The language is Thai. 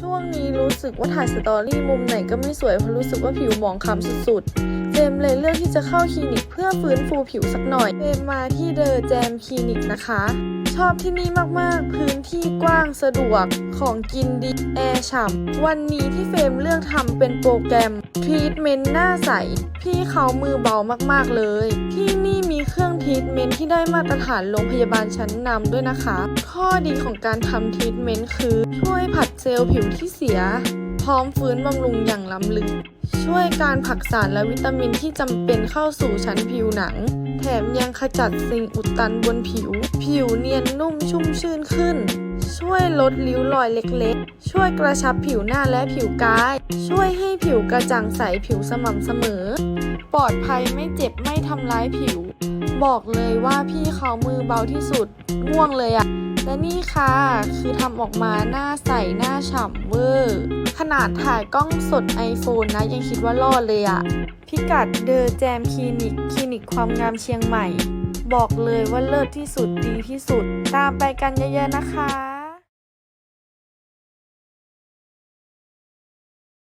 ช่วงนี้รู้สึกว่าถ่ายสตอรี่มุมไหนก็ไม่สวยเพราะรู้สึกว่าผิวหมองคล้ำสุด เฟรมเลยเลือกที่จะเข้าคลินิกเพื่อฟื้นฟูผิวสักหน่อยเฟรมมาที่เดอแจมคลินิกนะคะ ชอบที่นี่มากๆ พื้นที่กว้างสะดวก ของกินดี แอร์ฉ่ำ วันนี้ที่เฟรมเลือกทำเป็นโปรแกรมทรีทเมนต์หน้าใส พี่เขามือเบามากๆเลย ที่นี่มีเครื่องทรีทเมนต์ที่ได้มาตรฐานโรงพยาบาลชั้นนำด้วยนะคะ ข้อดีของการทำทรีทเมนต์คือช่วยผัดเซลล์ผิวที่เสีย พร้อมฟื้นบำรุงอย่างล้ำลึก ช่วยการผักสารและวิตามินที่จำเป็นเข้าสู่ชั้นผิวหนัง แถมยังขจัดสิ่งอุดตันบนผิว ผิวเนียนนุ่มชุ่มชื่นขึ้น ช่วยลดริ้วรอยเล็กๆ ช่วยกระชับผิวหน้าและผิวกาย ช่วยให้ผิวกระจ่างใสผิวสม่ำเสมอ ปลอดภัยไม่เจ็บไม่ทำร้ายผิว บอกเลยว่าพี่เขามือเบาที่สุดง่วงเลยอะและนี่ค่ะ คือทำออกมาหน้าใสหน้าฉ่ำเวอร์ขนาดถ่ายกล้องสด iPhone นะ ยังคิดว่ารอดเลยอะพิกัดเดอแจมคลินิก คลินิกความงามเชียงใหม่ บอกเลยว่าเลิศที่สุดดีที่สุด ตามไปกันเยอะๆนะคะ